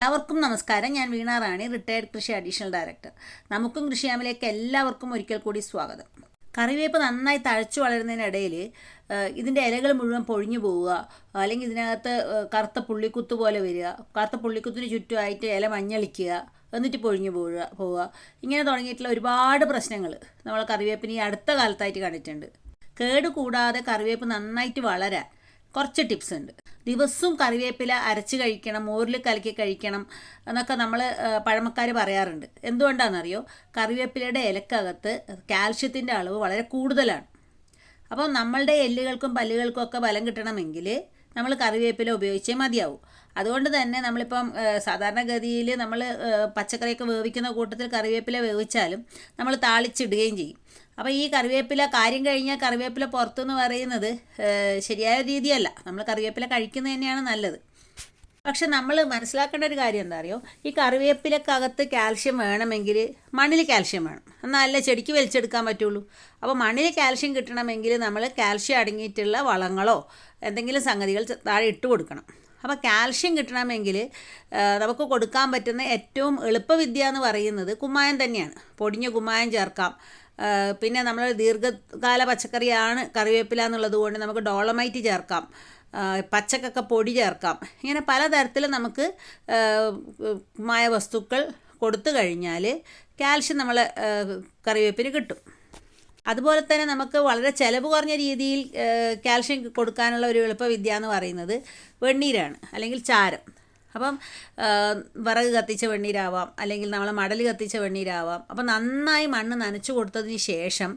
എല്ലാവർക്കും നമസ്കാരം. ഞാൻ വീണ റാണി റിട്ടയർഡ് കൃഷി അഡീഷണൽ ഡയറക്ടർ നമുക്കും കൃഷിയാമിലേക്ക് എല്ലാവർക്കും ഒരിക്കൽ കൂടി സ്വാഗതം. കറിവേപ്പ് നന്നായി തഴച്ചു വളരുന്നതിനിടയിൽ ഇതിന്റെ ഇലകൾ മുഴുവൻ പൊഴിഞ്ഞു പോവുക അല്ലെങ്കിൽ ഇതിനകത്ത് കറുത്ത പുള്ളിക്കുത്ത് പോലെ വരിക കറുത്ത പുള്ളിക്കുത്തിന് ചുറ്റുമായിട്ട് ഇല മഞ്ഞളിക്കുക എന്നിട്ട് പൊഴിഞ്ഞു പോവുക പോവുക. ഇങ്ങനെ തുടങ്ങിയിട്ടുള്ള ഒരുപാട് പ്രശ്നങ്ങൾ നമ്മൾ കറിവേപ്പിന് ഈ അടുത്ത കാലത്തായിട്ട് കണ്ടിട്ടുണ്ട്. കേട് കൂടാതെ കറിവേപ്പ് നന്നായിട്ട് വളരാൻ കുറച്ച് ടിപ്സ് ഉണ്ട്. ദിവസവും കറിവേപ്പില അരച്ച് കഴിക്കണം മോരിൽ കലക്കി കഴിക്കണം എന്നൊക്കെ നമ്മൾ പഴമക്കാർ പറയാറുണ്ട്. എന്തുകൊണ്ടാണെന്നറിയോ? കറിവേപ്പിലയുടെ ഇലക്കകത്ത് കാൽഷ്യത്തിന്റെ അളവ് വളരെ കൂടുതലാണ്. അപ്പോൾ നമ്മളുടെ എല്ലുകൾക്കും പല്ലുകൾക്കും ഒക്കെ ബലം കിട്ടണമെങ്കിൽ നമ്മൾ കറിവേപ്പില ഉപയോഗിച്ചേ മതിയാവും. അതുകൊണ്ട് തന്നെ നമ്മളിപ്പം സാധാരണഗതിയിൽ നമ്മൾ പച്ചക്കറിയൊക്കെ വേവിക്കുന്ന കൂട്ടത്തിൽ കറിവേപ്പില വേവിച്ചാലും നമ്മൾ താളിച്ചിടുകയും ചെയ്യും. അപ്പോൾ ഈ കറിവേപ്പില കാര്യം കഴിഞ്ഞാൽ കറിവേപ്പില പുറത്തുനിന്ന് പറയുന്നത് ശരിയായ രീതിയല്ല. നമ്മൾ കറിവേപ്പില കഴിക്കുന്നത് തന്നെയാണ് നല്ലത്. പക്ഷെ നമ്മൾ മനസ്സിലാക്കേണ്ട ഒരു കാര്യം എന്താ അറിയോ? ഈ കറിവേപ്പിലക്കകത്ത് കാൽഷ്യം വേണമെങ്കിൽ മണ്ണിൽ കാൽഷ്യം വേണം. എന്നാലല്ലേ ചെടിക്ക് വലിച്ചെടുക്കാൻ പറ്റുള്ളൂ. അപ്പോൾ മണ്ണിൽ കാൽഷ്യം കിട്ടണമെങ്കിൽ നമ്മൾ കാൽഷ്യം അടങ്ങിയിട്ടുള്ള വളങ്ങളോ എന്തെങ്കിലും സംഗതികൾ താഴെ ഇട്ട് കൊടുക്കണം. അപ്പോൾ കാൽഷ്യം കിട്ടണമെങ്കിൽ നമുക്ക് കൊടുക്കാൻ പറ്റുന്ന ഏറ്റവും എളുപ്പവിദ്യ എന്ന് പറയുന്നത് കുമ്മായം തന്നെയാണ്. പൊടിഞ്ഞ കുമ്മായം ചേർക്കാം. പിന്നെ നമ്മൾ ദീർഘകാല പച്ചക്കറിയാണ് കറിവേപ്പില എന്നുള്ളത് കൊണ്ട് നമുക്ക് ഡോളമൈറ്റ് ചേർക്കാം. പച്ചക്കൊക്കെ പൊടി ചേർക്കാം. ഇങ്ങനെ പലതരത്തിൽ നമുക്ക് മായ വസ്തുക്കൾ കൊടുത്തു കഴിഞ്ഞാൽ കാൽഷ്യം നമ്മളെ കറിവേപ്പിന് കിട്ടും. അതുപോലെ തന്നെ നമുക്ക് വളരെ ചിലവ് കുറഞ്ഞ രീതിയിൽ കാൽഷ്യം കൊടുക്കാനുള്ള ഒരു എളുപ്പവിദ്യ എന്ന് പറയുന്നത് വെണ്ണീരാണ് അല്ലെങ്കിൽ ചാരം. അപ്പം വിറക് കത്തിച്ച വെണ്ണീരാവാം അല്ലെങ്കിൽ നമ്മൾ മടൽ കത്തിച്ച വെണ്ണീരാവാം. അപ്പം നന്നായി മണ്ണ് നനച്ചു കൊടുത്തതിന് ശേഷം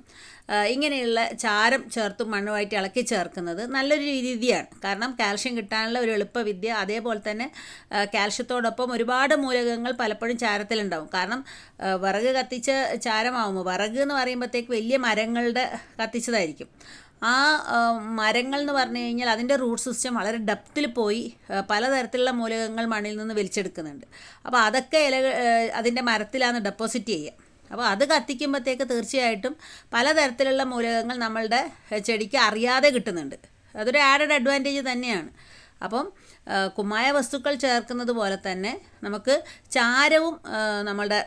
ഇങ്ങനെയുള്ള ചാരം ചേർത്ത് മണ്ണുമായിട്ട് ഇളക്കി ചേർക്കുന്നത് നല്ലൊരു രീതിയാണ്. കാരണം കാൽഷ്യം കിട്ടാനുള്ള ഒരു എളുപ്പവിദ്യ. അതേപോലെ തന്നെ കാൽഷ്യത്തോടൊപ്പം ഒരുപാട് മൂലകങ്ങൾ പലപ്പോഴും ചാരത്തിലുണ്ടാവും. കാരണം വിറക് കത്തിച്ച ചാരമാവുമ്പോൾ വിറക് എന്ന് പറയുമ്പോഴത്തേക്ക് വലിയ മരങ്ങളുടെ കത്തിച്ചതായിരിക്കും. ആ മരങ്ങൾ എന്ന് പറഞ്ഞു കഴിഞ്ഞാൽ അതിന്റെ റൂട്ട് സിസ്റ്റം വളരെ ഡെപ്തിൽ പോയി പലതരത്തിലുള്ള മൂലകങ്ങൾ മണ്ണിൽ നിന്ന് വലിച്ചെടുക്കുന്നുണ്ട്. അപ്പോൾ അതൊക്കെ ഇല അതിന്റെ മരത്തിലാണ് ഡെപ്പോസിറ്റ് ചെയ്യുക അപ്പോൾ അത് കത്തിക്കുമ്പോഴത്തേക്ക് തീർച്ചയായിട്ടും പലതരത്തിലുള്ള മൂലകങ്ങൾ നമ്മളുടെ ചെടിക്ക് അറിയാതെ കിട്ടുന്നുണ്ട്. അതൊരു ആഡഡ് അഡ്വാന്റേജ് തന്നെയാണ്. അപ്പം കുമ്മായ വസ്തുക്കൾ ചേർക്കുന്നത് പോലെ തന്നെ നമുക്ക് ചാരവും നമ്മളുടെ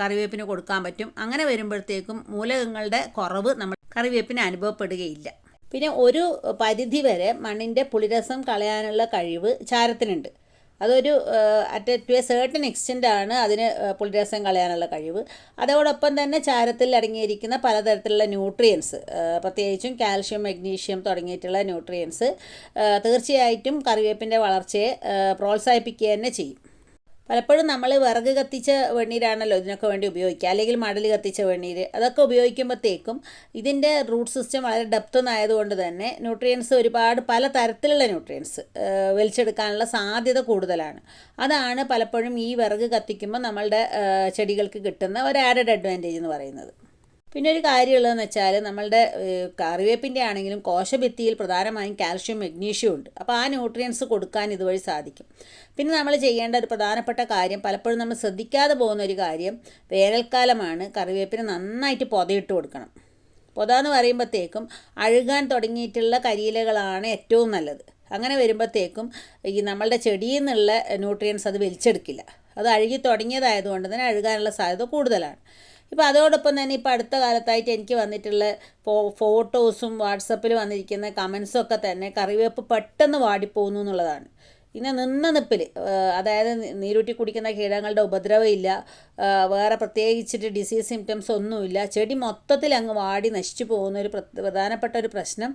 കറിവേപ്പിന് കൊടുക്കാൻ പറ്റും. അങ്ങനെ വരുമ്പോഴത്തേക്കും മൂലകങ്ങളുടെ കുറവ് നമ്മൾ കറിവേപ്പിന് അനുഭവപ്പെടുകയില്ല. പിന്നെ ഒരു പരിധി വരെ മണ്ണിന്റെ പുളിരസം കളയാനുള്ള കഴിവ് ചാരത്തിനുണ്ട്. അതൊരു at to a certain extent ആണ് അതിന് പുളിരസം കളയാനുള്ള കഴിവ്. അതോടൊപ്പം തന്നെ ചാരത്തിൽ അടങ്ങിയിരിക്കുന്ന പലതരത്തിലുള്ള ന്യൂട്രിയൻസ് പ്രത്യേകിച്ചും കാൽഷ്യം മഗ്നീഷ്യം തുടങ്ങിയിട്ടുള്ള ന്യൂട്രിയൻസ് തീർച്ചയായിട്ടും കറിവേപ്പിന്റെ വളർച്ചയെ പ്രോത്സാഹിപ്പിക്കുക തന്നെ ചെയ്യും. പലപ്പോഴും നമ്മൾ വിറക് കത്തിച്ച വെണ്ണീരാണല്ലോ ഇതിനൊക്കെ വേണ്ടി ഉപയോഗിക്കുക. അല്ലെങ്കിൽ മടൽ കത്തിച്ച വെണ്ണീര്. അതൊക്കെ ഉപയോഗിക്കുമ്പോഴത്തേക്കും ഇതിന്റെ റൂട്ട് സിസ്റ്റം വളരെ ഡെപ്ത് ഒന്നായതുകൊണ്ട് തന്നെ ന്യൂട്രിയൻസ് ഒരുപാട് പല തരത്തിലുള്ള ന്യൂട്രിയൻസ് വലിച്ചെടുക്കാനുള്ള സാധ്യത കൂടുതലാണ്. അതാണ് പലപ്പോഴും ഈ വിറക് കത്തിക്കുമ്പോൾ നമ്മളുടെ ചെടികൾക്ക് കിട്ടുന്ന ഒരു ആഡഡ് അഡ്വാന്റേജ് എന്ന് പറയുന്നത്. പിന്നെ ഒരു കാര്യമുള്ളതെന്ന് വെച്ചാൽ നമ്മളുടെ കറിവേപ്പിന്റെ ആണെങ്കിലും കോശഭിത്തിയിൽ പ്രധാനമായും കാൽഷ്യം മെഗ്നീഷ്യം ഉണ്ട്. അപ്പോൾ ആ ന്യൂട്രിയൻസ് കൊടുക്കാൻ ഇതുവഴി സാധിക്കും. പിന്നെ നമ്മൾ ചെയ്യേണ്ട ഒരു പ്രധാനപ്പെട്ട കാര്യം പലപ്പോഴും നമ്മൾ ശ്രദ്ധിക്കാതെ പോകുന്ന ഒരു കാര്യം വേനൽക്കാലമാണ് കറിവേപ്പിന് നന്നായിട്ട് പൊതയിട്ട് കൊടുക്കണം. പൊത എന്ന് പറയുമ്പോഴത്തേക്കും അഴുകാൻ തുടങ്ങിയിട്ടുള്ള കരിയിലകളാണ് ഏറ്റവും നല്ലത്. അങ്ങനെ വരുമ്പോഴത്തേക്കും ഈ നമ്മളുടെ ചെടിയിൽ നിന്നുള്ള ന്യൂട്രിയൻസ് അത് വലിച്ചെടുക്കില്ല. അത് അഴുകി തുടങ്ങിയതായതുകൊണ്ട് തന്നെ അഴുകാനുള്ള സാധ്യത കൂടുതലാണ്. ഇപ്പോൾ അതോടൊപ്പം തന്നെ ഇപ്പോൾ അടുത്ത കാലത്തായിട്ട് എനിക്ക് വന്നിട്ടുള്ള ഫോ ഫോട്ടോസും വാട്സപ്പിൽ വന്നിരിക്കുന്ന കമൻസും ഒക്കെ തന്നെ കറിവേപ്പ് പെട്ടെന്ന് വാടിപ്പോകുന്നു എന്നുള്ളതാണ്. ഇന്ന് നിന്ന നിപ്പിൽ അതായത് നീരൂറ്റി കുടിക്കുന്ന കീടങ്ങളുടെ ഉപദ്രവം ഇല്ല വേറെ പ്രത്യേകിച്ചിട്ട് ഡിസീസ് സിംറ്റംസ് ഒന്നുമില്ല ചെടി മൊത്തത്തിൽ അങ്ങ് വാടി നശിച്ചു പോകുന്ന ഒരു പ്ര- പ്രധാനപ്പെട്ട ഒരു പ്രശ്നം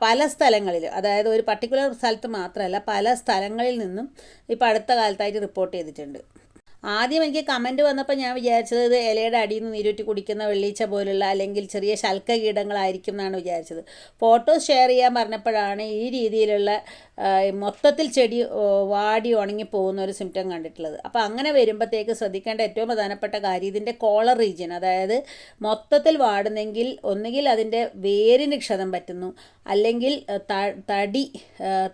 പല സ്ഥലങ്ങളിൽ അതായത് ഒരു പർട്ടിക്കുലർ സ്ഥലത്ത് മാത്രമല്ല പല സ്ഥലങ്ങളിൽ നിന്നും ഇപ്പോൾ അടുത്ത കാലത്തായിട്ട് റിപ്പോർട്ട് ചെയ്തിട്ടുണ്ട്. ആദ്യം എനിക്ക് കമന്റ് വന്നപ്പോൾ ഞാൻ വിചാരിച്ചത് ഇത് ഇലയുടെ അടിയിൽ നിന്ന് നീരൂറ്റി കുടിക്കുന്ന വെള്ളീച്ച പോലുള്ള അല്ലെങ്കിൽ ചെറിയ ശൽക്ക കീടങ്ങളായിരിക്കും എന്നാണ് വിചാരിച്ചത്. ഫോട്ടോസ് ഷെയർ ചെയ്യാൻ പറഞ്ഞപ്പോഴാണ് ഈ രീതിയിലുള്ള മൊത്തത്തിൽ ചെടി വാടി ഉണങ്ങി പോകുന്ന ഒരു സിംറ്റം കണ്ടിട്ടുള്ളത്. അപ്പോൾ അങ്ങനെ വരുമ്പോഴത്തേക്ക് ശ്രദ്ധിക്കേണ്ട ഏറ്റവും പ്രധാനപ്പെട്ട കാര്യം ഇതിന്റെ കോളർ റീജിയൻ അതായത് മൊത്തത്തിൽ വാടുന്നെങ്കിൽ ഒന്നുകിൽ അതിന്റെ വേരിന് ക്ഷതം പറ്റുന്നു. അല്ലെങ്കിൽ തടി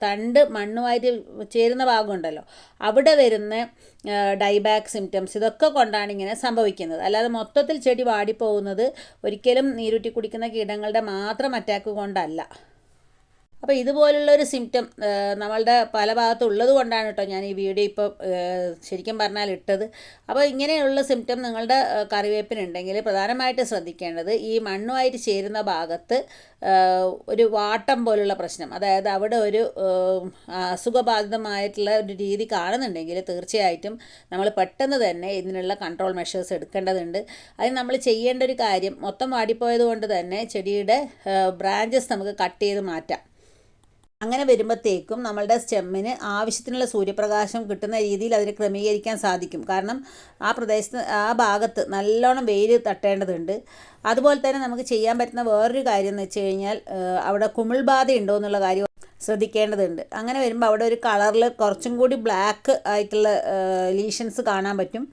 തണ്ട് മണ്ണുമായിട്ട് ചേരുന്ന ഭാഗമുണ്ടല്ലോ അവിടെ വരുന്ന ഡൈബാക്ക് സിംറ്റംസ് ഇതൊക്കെ കൊണ്ടാണ് ഇങ്ങനെ സംഭവിക്കുന്നത്. അല്ലാതെ മൊത്തത്തിൽ ചെടി വാടിപ്പോകുന്നത് ഒരിക്കലും നീരുറ്റി കുടിക്കുന്ന കീടങ്ങളുടെ മാത്രം അറ്റാക്ക് കൊണ്ടല്ല. അപ്പോൾ ഇതുപോലുള്ള ഒരു സിംറ്റം നമ്മളുടെ പല ഭാഗത്തും ഉള്ളത് കൊണ്ടാണ് കേട്ടോ ഞാൻ ഈ വീഡിയോ ഇപ്പോൾ ശരിക്കും പറഞ്ഞാൽ ഇട്ടത്. അപ്പോൾ ഇങ്ങനെയുള്ള സിംറ്റം നിങ്ങളുടെ കറിവേപ്പിനുണ്ടെങ്കിൽ പ്രധാനമായിട്ട് ശ്രദ്ധിക്കേണ്ടത് ഈ മണ്ണുമായിട്ട് ചേരുന്ന ഭാഗത്ത് ഒരു വാട്ടം പോലുള്ള പ്രശ്നം അതായത് അവിടെ ഒരു അസുഖബാധിതമായിട്ടുള്ള ഒരു രീതി കാണുന്നുണ്ടെങ്കിൽ തീർച്ചയായിട്ടും നമ്മൾ പെട്ടെന്ന് തന്നെ ഇതിനുള്ള കൺട്രോൾ മെഷേഴ്സ് എടുക്കേണ്ടതുണ്ട്. അതിന് നമ്മൾ ചെയ്യേണ്ട ഒരു കാര്യം മൊത്തം വാടിപ്പോയത് കൊണ്ട് തന്നെ ചെടിയുടെ ബ്രാഞ്ചസ് നമുക്ക് കട്ട് ചെയ്ത് മാറ്റാം. അങ്ങനെ വരുമ്പോഴത്തേക്കും നമ്മളുടെ സ്റ്റെമ്മിന് ആവശ്യത്തിനുള്ള സൂര്യപ്രകാശം കിട്ടുന്ന രീതിയിൽ അതിനെ ക്രമീകരിക്കാൻ സാധിക്കും. കാരണം ആ പ്രദേശത്ത് ആ ഭാഗത്ത് നല്ലോണം വെയിൽ തട്ടേണ്ടതുണ്ട്. അതുപോലെ തന്നെ നമുക്ക് ചെയ്യാൻ പറ്റുന്ന വേറൊരു കാര്യം എന്ന് വെച്ച് കഴിഞ്ഞാൽ അവിടെ അവിടെ കുമിൾബാധ ഉണ്ടോ എന്നുള്ള കാര്യം ശ്രദ്ധിക്കേണ്ടതുണ്ട്. അങ്ങനെ വരുമ്പോൾ അവിടെ ഒരു കളറിൽ കുറച്ചും കൂടി ബ്ലാക്ക് ആയിട്ടുള്ള ലീഷൻസ് കാണാൻ പറ്റും.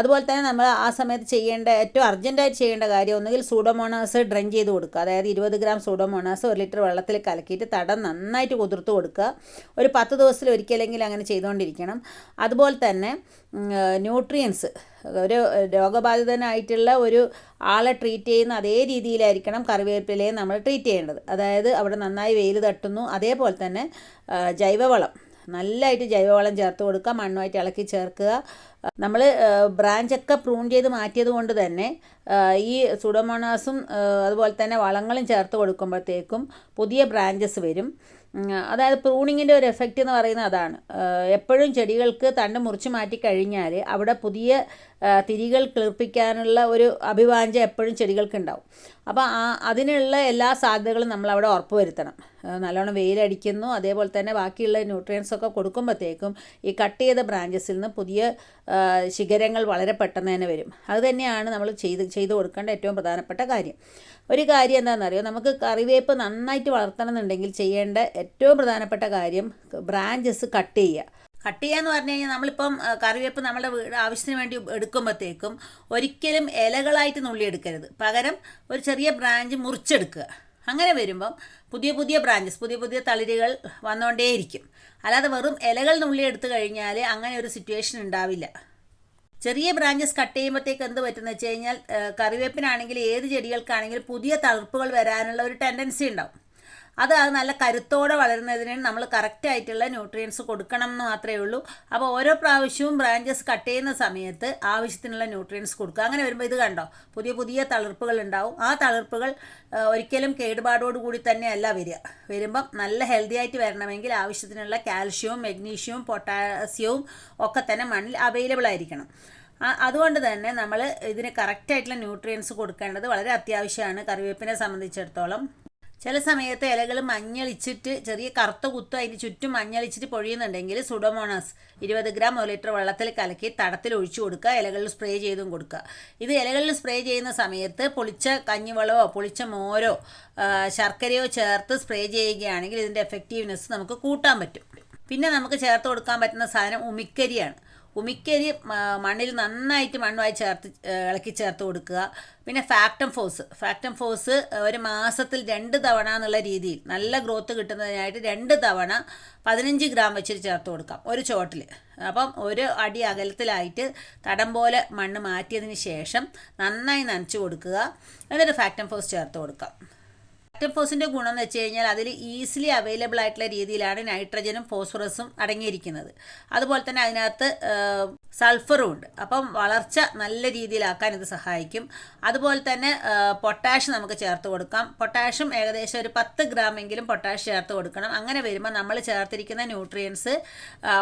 അതുപോലെ തന്നെ നമ്മൾ ആ സമയത്ത് ചെയ്യേണ്ട ഏറ്റവും അർജന്റായിട്ട് ചെയ്യേണ്ട കാര്യം ഒന്നുകിൽ സൂഡോമോണാസ് ഡ്രൈൻ ചെയ്ത് കൊടുക്കുക. അതായത് ഇരുപത് ഗ്രാം സൂഡോമോണാസ് ഒരു ലിറ്റർ വെള്ളത്തിൽ കലക്കിയിട്ട് തടം നന്നായിട്ട് കുതിർത്ത് കൊടുക്കുക. ഒരു പത്ത് ദിവസത്തിൽ ഒരിക്കലെങ്കിലും അങ്ങനെ ചെയ്തുകൊണ്ടിരിക്കണം. അതുപോലെ തന്നെ ന്യൂട്രിയൻസ് ഒരു രോഗബാധിതനായിട്ടുള്ള ഒരു ആളെ ട്രീറ്റ് ചെയ്യുന്ന അതേ രീതിയിലായിരിക്കണം കറിവേപ്പിലയെ നമ്മൾ ട്രീറ്റ് ചെയ്യേണ്ടത്. അതായത് അവിടെ നന്നായി വെയിൽ തട്ടുന്നു. അതേപോലെ തന്നെ ജൈവവളം. നല്ലതായിട്ട് ജൈവവളം ചേർത്ത് കൊടുക്കുക മണ്ണുമായിട്ട് ഇളക്കി ചേർക്കുക. നമ്മൾ ബ്രാഞ്ചൊക്കെ പ്രൂൺ ചെയ്ത് മാറ്റിയത് കൊണ്ട് തന്നെ ഈ സുഡോമോണാസും അതുപോലെ തന്നെ വളങ്ങളും ചേർത്ത് കൊടുക്കുമ്പോഴത്തേക്കും പുതിയ ബ്രാഞ്ചസ് വരും. അതായത് പ്രൂണിങ്ങിന്റെ ഒരു എഫക്റ്റ് എന്ന് പറയുന്നത് അതാണ്. എപ്പോഴും ചെടികൾക്ക് തണ്ട് മുറിച്ച് മാറ്റി കഴിഞ്ഞാൽ അവിടെ പുതിയ തിരികൾ കിളിർപ്പിക്കാനുള്ള ഒരു അഭിവാഞ്ച എപ്പോഴും ചെടികൾക്ക് ഉണ്ടാവും അപ്പോൾ ആ അതിനുള്ള എല്ലാ സാധ്യതകളും നമ്മൾ അവിടെ ഉറപ്പ് വരുത്തണം ആ, നല്ലോണം വെയിലടിക്കുന്നു. അതേപോലെ തന്നെ ബാക്കിയുള്ള ന്യൂട്രിയൻസ് ഒക്കെ കൊടുക്കുമ്പോഴത്തേക്കും ഈ കട്ട് ചെയ്ത ബ്രാഞ്ചസിൽ നിന്ന് പുതിയ ശിഖരങ്ങൾ വളരെ പെട്ടെന്ന് തന്നെ വരും. അതുതന്നെയാണ് നമ്മൾ ചെയ്ത് ചെയ്ത് കൊടുക്കേണ്ട ഏറ്റവും പ്രധാനപ്പെട്ട കാര്യം. ഒരു കാര്യം എന്താണെന്നറിയോ? നമുക്ക് കറിവേപ്പ് നന്നായിട്ട് വളർത്തണമെന്നുണ്ടെങ്കിൽ ചെയ്യേണ്ട ഏറ്റവും പ്രധാനപ്പെട്ട കാര്യം ബ്രാഞ്ചസ് കട്ട് ചെയ്യുക. കട്ട് ചെയ്യാന്ന് പറഞ്ഞു കഴിഞ്ഞാൽ നമ്മളിപ്പം കറിവേപ്പ് നമ്മുടെ ആവശ്യത്തിന് വേണ്ടി എടുക്കുമ്പോഴത്തേക്കും ഒരിക്കലും ഇലകളായിട്ട് നുള്ളിയെടുക്കരുത്. പകരം ഒരു ചെറിയ ബ്രാഞ്ച് മുറിച്ചെടുക്കുക. അങ്ങനെ വരുമ്പം പുതിയ പുതിയ ബ്രാഞ്ചസ് പുതിയ പുതിയ തളിരുകൾ വന്നുകൊണ്ടേയിരിക്കും അല്ലാതെ വെറും ഇലകൾ നുള്ളി എടുത്തു കഴിഞ്ഞാൽ അങ്ങനെ ഒരു സിറ്റുവേഷൻ ഉണ്ടാവില്ല. ചെറിയ ബ്രാഞ്ചസ് കട്ട് ചെയ്യുമ്പോഴത്തേക്ക് എന്ത് പറ്റുമെന്ന് വെച്ച് കഴിഞ്ഞാൽ കറിവേപ്പിനാണെങ്കിൽ ഏത് ചെടികൾക്കാണെങ്കിലും പുതിയ തളിർപ്പുകൾ വരാനുള്ള ഒരു ടെൻഡൻസി ഉണ്ടാവും. അത് അത് നല്ല കരുത്തോടെ വളരുന്നതിന് നമ്മൾ കറക്റ്റ് ആയിട്ടുള്ള ന്യൂട്രിയൻസ് കൊടുക്കണം എന്ന് മാത്രമേ ഉള്ളൂ. അപ്പോൾ ഓരോ പ്രാവശ്യവും ബ്രാഞ്ചസ് കട്ട് ചെയ്യുന്ന സമയത്ത് ആവശ്യത്തിനുള്ള ന്യൂട്രിയൻസ് കൊടുക്കുക. അങ്ങനെ വരുമ്പോൾ ഇത് കണ്ടോ? പുതിയ പുതിയ തളിർപ്പുകൾ ഉണ്ടാവും. ആ തളിർപ്പുകൾ ഒരിക്കലും കേടുപാടോടു കൂടി തന്നെയല്ല വരിക. വരുമ്പം നല്ല ഹെൽത്തി ആയിട്ട് വരണമെങ്കിൽ ആവശ്യത്തിനുള്ള കാൽഷ്യവും മെഗ്നീഷ്യവും പൊട്ടാസ്യവും ഒക്കെ തന്നെ മണ്ണിൽ അവൈലബിൾ ആയിരിക്കണം. അതുകൊണ്ട് തന്നെ നമ്മൾ ഇതിന് കറക്റ്റായിട്ടുള്ള ന്യൂട്രിയൻസ് കൊടുക്കേണ്ടത് വളരെ അത്യാവശ്യമാണ്. കറിവേപ്പിനെ സംബന്ധിച്ചിടത്തോളം. ചില സമയത്ത് ഇലകൾ മഞ്ഞളിച്ചിട്ട് ചെറിയ കറുത്ത കുത്തു അതിന് ചുറ്റും മഞ്ഞളിച്ചിട്ട് പൊഴിയുന്നുണ്ടെങ്കിൽ സുഡോമോണാസ് ഇരുപത് ഗ്രാം ഒരു ലിറ്റർ വെള്ളത്തിൽ കലക്കി തടത്തിൽ ഒഴിച്ചു കൊടുക്കുക ഇലകളിൽ സ്പ്രേ ചെയ്തും കൊടുക്കുക. ഇത് ഇലകളിൽ സ്പ്രേ ചെയ്യുന്ന സമയത്ത് പൊളിച്ച കഞ്ഞിവെള്ളമോ പൊളിച്ച മോരോ ശർക്കരയോ ചേർത്ത് സ്പ്രേ ചെയ്യുകയാണെങ്കിൽ ഇതിന്റെ എഫക്റ്റീവ്നെസ് നമുക്ക് കൂട്ടാൻ പറ്റും. പിന്നെ നമുക്ക് ചേർത്ത് കൊടുക്കാൻ പറ്റുന്ന സാധനം ഉമിക്കരിയാണ്. ഉമിക്കരി മണ്ണിൽ നന്നായിട്ട് മണ്ണുമായി ചേർത്ത് ഇളക്കി ചേർത്ത് കൊടുക്കുക. പിന്നെ ഫാക്ടം ഫോസ്. ഫാക്ടം ഫോസ് ഒരു മാസത്തിൽ രണ്ട് തവണ എന്നുള്ള രീതിയിൽ നല്ല ഗ്രോത്ത് കിട്ടുന്നതിനായിട്ട് രണ്ട് തവണ പതിനഞ്ച് ഗ്രാം വെച്ചിട്ട് ചേർത്ത് കൊടുക്കാം ഒരു ചോട്ടിൽ അപ്പം ഒരു അടി അകലത്തിലായിട്ട് തടം പോലെ മണ്ണ് മാറ്റിയതിന് ശേഷം നന്നായി നനച്ചു കൊടുക്കുക. എന്നിട്ട് ഫാക്ടം ഫോസ് ചേർത്ത് കൊടുക്കാം. ഫോസിന്റെ ഗുണം എന്ന് വെച്ച് കഴിഞ്ഞാൽ അതിൽ ഈസിലി അവൈലബിൾ ആയിട്ടുള്ള രീതിയിലാണ് നൈട്രജനും ഫോസ്ഫറസും അടങ്ങിയിരിക്കുന്നത്. അതുപോലെ തന്നെ അതിനകത്ത് സൾഫറും ഉണ്ട്. അപ്പം വളർച്ച നല്ല രീതിയിലാക്കാൻ ഇത് സഹായിക്കും. അതുപോലെ തന്നെ പൊട്ടാഷ് നമുക്ക് ചേർത്ത് കൊടുക്കാം. പൊട്ടാഷും ഏകദേശം ഒരു പത്ത് ഗ്രാമെങ്കിലും പൊട്ടാഷ് ചേർത്ത് കൊടുക്കണം. അങ്ങനെ വരുമ്പോൾ നമ്മൾ ചേർത്തിരിക്കുന്ന ന്യൂട്രിയൻസ്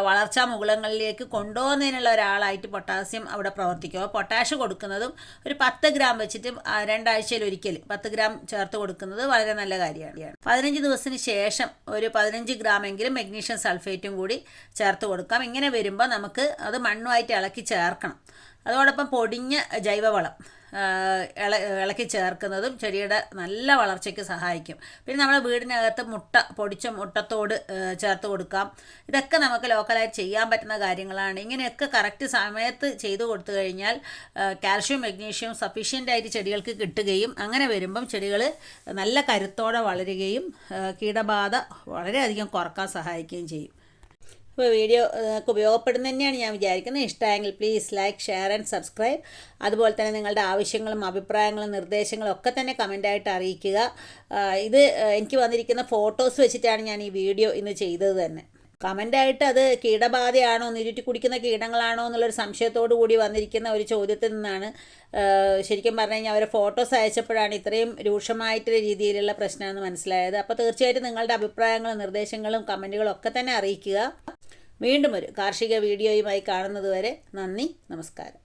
വളർച്ചാ മുകളങ്ങളിലേക്ക് കൊണ്ടുപോകുന്നതിനുള്ള ഒരാളായിട്ട് പൊട്ടാസ്യം അവിടെ പ്രവർത്തിക്കും. അപ്പോൾ പൊട്ടാഷ് കൊടുക്കുന്നതും ഒരു പത്ത് ഗ്രാം വെച്ചിട്ട് രണ്ടാഴ്ചയിൽ ഒരിക്കൽ പത്ത് ഗ്രാം ചേർത്ത് കൊടുക്കുന്നത് വളരെ നല്ല കാര്യമാണ്. പതിനഞ്ച് ദിവസത്തിന് ശേഷം ഒരു പതിനഞ്ച് ഗ്രാമെങ്കിലും മെഗ്നീഷ്യം സൾഫേറ്റും കൂടി ചേർത്ത് കൊടുക്കാം. ഇങ്ങനെ വരുമ്പോൾ നമുക്ക് അത് മണ്ണുമായിട്ട് ഇളക്കി ചേർക്കണം. അതോടൊപ്പം പൊടിഞ്ഞ ജൈവവളം. ഇള ഇളക്കി ചേർക്കുന്നതും ചെടിയുടെ നല്ല വളർച്ചയ്ക്ക് സഹായിക്കും. പിന്നെ നമ്മുടെ വീടിനകത്ത് മുട്ട പൊടിച്ച മുട്ടത്തോട് ചേർത്ത് കൊടുക്കാം. ഇതൊക്കെ നമുക്ക് ലോക്കലായിട്ട് ചെയ്യാൻ പറ്റുന്ന കാര്യങ്ങളാണ്. ഇങ്ങനെയൊക്കെ കറക്റ്റ് സമയത്ത് ചെയ്തു കൊടുത്തു കഴിഞ്ഞാൽ കാൽഷ്യം മെഗ്നീഷ്യം സഫീഷ്യന്റ് ആയിട്ട് ചെടികൾക്ക് കിട്ടുകയും അങ്ങനെ വരുമ്പം ചെടികൾ നല്ല കരുത്തോടെ വളരുകയും കീടബാധ വളരെയധികം കുറയ്ക്കാൻ സഹായിക്കുകയും ചെയ്യും. അപ്പോൾ വീഡിയോ നിങ്ങൾക്ക് ഉപയോഗപ്പെടുന്ന തന്നെയാണ് ഞാൻ വിചാരിക്കുന്നത്. ഇഷ്ടമായെങ്കിൽ please like share and subscribe അതുപോലെ തന്നെ നിങ്ങളുടെ ആവശ്യങ്ങളും അഭിപ്രായങ്ങളും നിർദ്ദേശങ്ങളും ഒക്കെ തന്നെ കമന്റായിട്ട് അറിയിക്കുക. ഇത് എനിക്ക് വന്നിരിക്കുന്ന ഫോട്ടോസ് വെച്ചിട്ടാണ് ഞാൻ ഈ വീഡിയോ ഇന്ന് ചെയ്തത് തന്നെ. കമന്റായിട്ട് അത് കീടബാധയാണോ നിരുറ്റി കുടിക്കുന്ന കീടങ്ങളാണോ എന്നുള്ളൊരു സംശയത്തോടു കൂടി വന്നിരിക്കുന്ന ഒരു ചോദ്യത്തിൽ നിന്നാണ് ശരിക്കും പറഞ്ഞു കഴിഞ്ഞാൽ അവരെ ഫോട്ടോസ് അയച്ചപ്പോഴാണ് ഇത്രയും രൂക്ഷമായിട്ടുള്ള രീതിയിലുള്ള പ്രശ്നമെന്ന് മനസ്സിലായത്. അപ്പോൾ തീർച്ചയായിട്ടും നിങ്ങളുടെ അഭിപ്രായങ്ങളും നിർദ്ദേശങ്ങളും കമന്റുകളും ഒക്കെ തന്നെ അറിയിക്കുക. വീണ്ടും ഒരു കാർഷിക വീഡിയോയുമായി കാണുന്നതുവരെ നന്ദി നമസ്കാരം.